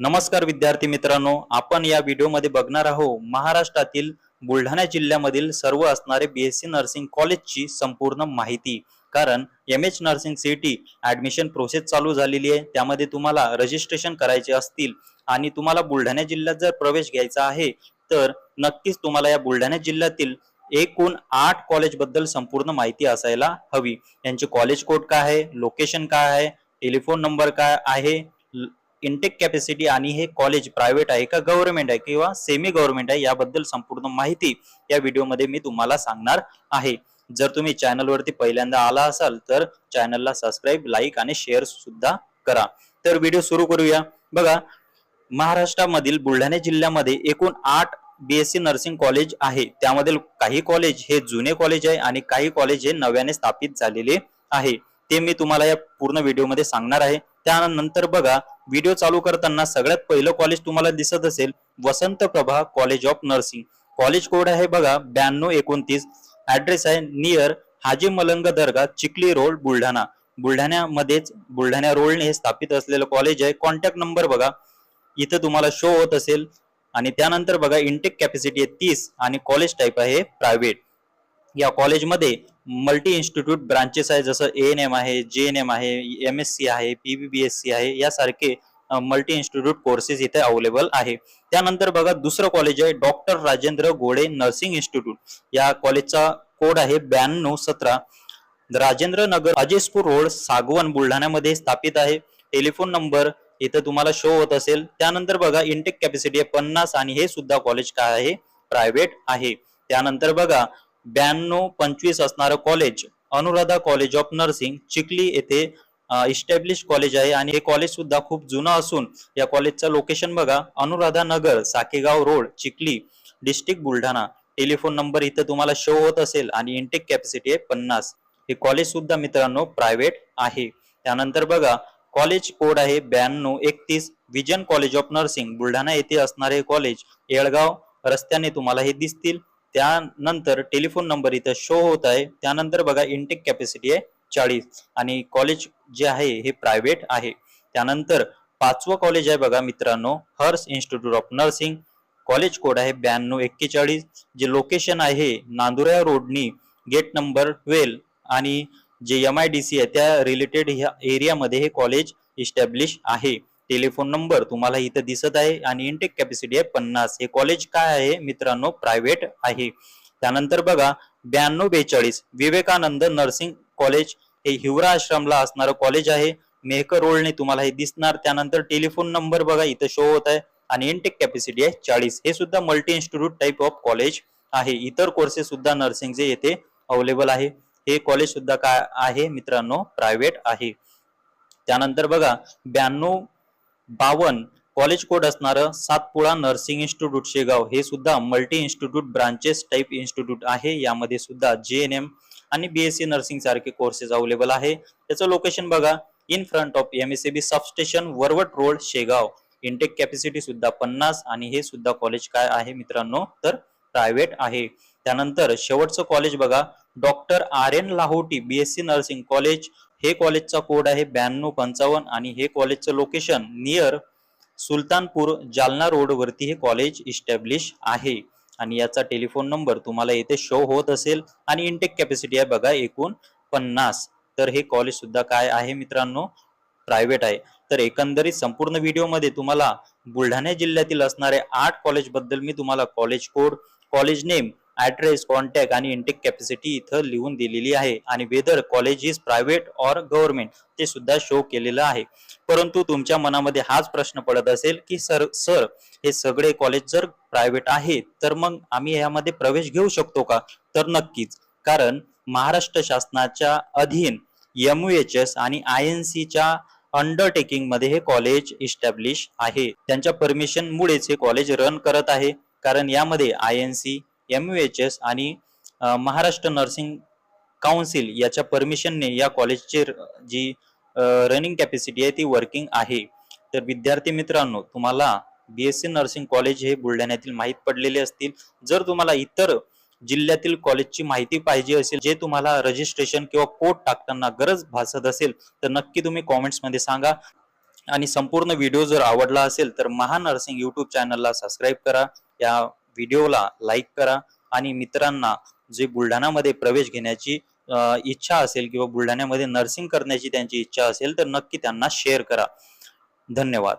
नमस्कार विद्यार्थी मित्रांनो आपण या व्हिडिओमध्ये बघणार आहोत महाराष्ट्रातील बुलढाणा जिल्ह्यामधील सर्व असणारे बीएससी नर्सिंग कॉलेजची संपूर्ण माहिती. कारण M H nursing city admission process चालू झालेली आहे. त्यामध्ये तुम्हाला रजिस्ट्रेशन करायचे असतील आणि तुम्हाला बुलढाणा जिल्ह्यात जर प्रवेश घ्यायचा आहे तर नक्कीच तुम्हाला या बुलढाणा जिल्ह्यातील एकूण आठ कॉलेजबद्दल संपूर्ण माहिती असायला हवी. यांचे कॉलेज कोड काय आहे? लोकेशन काय आहे? टेलिफोन नंबर काय आहे? इनटेक कॅपॅसिटी आणि हे कॉलेज प्रायव्हेट आहे का गव्हर्नमेंट आहे किंवा सेमी गव्हर्नमेंट आहे याबद्दल संपूर्ण माहिती या व्हिडिओमध्ये मी तुम्हाला सांगणार आहे. जर तुम्ही चॅनलवरती पहिल्यांदा आला असाल तर चॅनलला सबस्क्राईब लाईक आणि शेअर सुद्धा करा. तर व्हिडिओ सुरू करूया. बघा महाराष्ट्रामधील बुलढाणा जिल्ह्यामध्ये एकूण आठ बीएससी नर्सिंग कॉलेज आहे. त्यामधील काही कॉलेज हे जुने कॉलेज आहे आणि काही कॉलेज हे नव्याने स्थापित झालेले आहे. ते मी तुम्हाला या पूर्ण व्हिडिओमध्ये सांगणार आहे. त्यानंतर बघा व्हिडिओ चालू करताना सगळ्यात पहिलं कॉलेज तुम्हाला दिसत असेल Vasant Prabha college of nursing college code आहे बघा ब्याण्णव एकोणतीस. ऍड्रेस आहे नियर हाजी मलंग दर्गा चिखली रोड बुलढाणा. बुलढाण्यामध्येच बुलढाणा रोडने हे स्थापित असलेलं कॉलेज आहे. कॉन्टॅक्ट नंबर बघा. इथं तुम्हाला शो होत असेल. आणि त्यानंतर बघा इंटेक कॅपॅसिटी आहे तीस आणि कॉलेज टाईप आहे प्रायव्हेट या कॉलेजमध्ये मल्टी इन्स्टिट्यूट ब्रांचेस आहे जसं ए एन एम आहे जे एन एम आहे एम एस सी आहे पीबीबीएस सी आहे यासारखे मल्टी इन्स्टिट्यूट कोर्सेस इथे अवेलेबल आहे. त्यानंतर बघा दुसरं कॉलेज आहे doctor Rajendra Gode nursing institute. या कॉलेजचा कोड आहे ब्याण्णव सतरा. राजेंद्र नगर अजेसपूर रोड सागवन बुलढाण्यामध्ये स्थापित आहे. टेलिफोन नंबर इथं तुम्हाला शो होत असेल. त्यानंतर बघा इंटेक कॅपॅसिटी आहे पन्नास आणि हे सुद्धा कॉलेज काय आहे? प्रायव्हेट आहे. त्यानंतर बघा ब्याण्णव पंचवीस असणारं college Anuradha college of nursing Chikhli येथे इस्टॅब्लिश कॉलेज आहे. आणि हे कॉलेज सुद्धा खूप जुनं असून या कॉलेजचं लोकेशन बघा. Anuradha Nagar Sakegaon road Chikhli district Buldhana. Telephone number इथं तुम्हाला शो होत असेल आणि इंटेक कॅपॅसिटी आहे पन्नास. हे कॉलेज सुद्धा मित्रांनो प्रायव्हेट आहे. त्यानंतर बघा कॉलेज कोड आहे ब्याण्णव एकतीस. Vision college of nursing Buldhana येथे असणारे कॉलेज येळगाव रस्त्याने तुम्हाला हे दिसतील. त्यानंतर टेलिफोन नंबर इथं शो होत आहे. त्यानंतर बघा इंटेक कॅपॅसिटी आहे चाळीस आणि कॉलेज जे आहे हे प्रायव्हेट आहे. त्यानंतर पाचवं कॉलेज आहे बघा मित्रांनो hers institute of nursing college code आहे ब्याण्णव एक्केचाळीस. जे लोकेशन आहे नांदुरा रोडनी गेट नंबर ट्वेल्व आणि J M I D C आहे त्या रिलेटेड ह्या एरियामध्ये हे कॉलेज इस्टॅब्लिश आहे. टेलिफोन नंबर तुम्हाला इथं दिसत आहे आणि इंटेक कॅपॅसिटी आहे पन्नास. हे कॉलेज काय आहे? मित्रांनो प्रायव्हेट आहे. त्यानंतर बघा ब्याण्णव बेचाळीस. विवेकानंद नर्सिंग कॉलेज हे हिवरा आश्रमला असणारं कॉलेज आहे. मेहकर रोडने तुम्हाला हे दिसणार. त्यानंतर टेलिफोन नंबर बघा इथं शो होत आहे. आणि इंटेक कॅपॅसिटी आहे चाळीस. हे सुद्धा multi institute type of college आहे. इतर कोर्सेस सुद्धा नर्सिंगचे येथे अवेलेबल आहे. हे कॉलेज सुद्धा काय आहे? मित्रांनो प्रायव्हेट आहे. त्यानंतर बघा ब्याण्णव बावन कॉलेज कोड असणारं सातपुळा नर्सिंग इन्स्टिट्यूट शेगाव हे सुद्धा multi institute branches type institute आहे. यामध्ये सुद्धा जे एन एम आणि बीएससी नर्सिंग सारखे कोर्सेस अवेलेबल आहे. त्याचं लोकेशन बघा. In front of M S B substation Varvat road Shegaon. Intake capacity सुद्धा पन्नास आणि हे सुद्धा कॉलेज काय आहे मित्रांनो? तर प्रायव्हेट आहे. त्यानंतर शेवटचं कॉलेज बघा. Doctor R N Lahoti BSc nursing college. हे कॉलेजचा कोड आहे ब्याण्णव पंचावन्न आणि हे कॉलेजचं location near Sultanpur Jalna road वरती हे कॉलेज इस्टॅब्लिश आहे. आणि याचा टेलिफोन नंबर तुम्हाला येथे शो होत असेल आणि इंटेक कॅपॅसिटी आहे बघा एकूण पन्नास. तर हे कॉलेज सुद्धा काय आहे मित्रांनो? प्रायव्हेट आहे. तर एकंदरीत संपूर्ण व्हिडिओमध्ये तुम्हाला बुलढाणा जिल्ह्यातील असणारे आठ कॉलेजबद्दल मी तुम्हाला college code college name address contact आणि इंटेक कॅपॅसिटी इथं लिहून दिलेली आहे. आणि whether college is private or government ते सुद्धा शो केलेलं आहे. परंतु तुमच्या मनामध्ये हाच प्रश्न पडत असेल की सर सर हे सगळे कॉलेज जर प्रायव्हेट आहे तर मग आम्ही यामध्ये प्रवेश घेऊ शकतो का? तर नक्कीच. कारण महाराष्ट्र शासनाच्या अधीन एम एच एस आणि आय एन सीच्या अंडरटेकिंगमध्ये हे कॉलेज इस्टॅब्लिश आहे. त्यांच्या परमिशन मुळेच हे कॉलेज रन करत आहे. कारण यामध्ये I N C M H S आणि महाराष्ट्र नर्सिंग काउन्सिल याच्या परमिशनने या कॉलेजची जी रनिंग कॅपॅसिटी आहे ती वर्किंग आहे. तर विद्यार्थी मित्रांनो तुम्हाला बीएससी नर्सिंग कॉलेज हे बुलढाण्यातील माहीत पडलेले असतील. जर तुम्हाला इतर जिल्ह्यातील कॉलेजची माहिती पाहिजे असेल जे तुम्हाला रजिस्ट्रेशन किंवा कोड टाकताना गरज भासत असेल तर नक्की तुम्ही कॉमेंट्समध्ये सांगा. आणि संपूर्ण व्हिडिओ जर आवडला असेल तर महानर्सिंग यूट्यूब चॅनलला सबस्क्राईब करा. या व्हिडिओला लाईक करा आणि मित्रांना जे बुलढाणामध्ये प्रवेश घेण्याची इच्छा असेल किंवा बुलढाण्यामध्ये नर्सिंग करण्याची त्यांची इच्छा असेल तर नक्की त्यांना शेअर करा. धन्यवाद.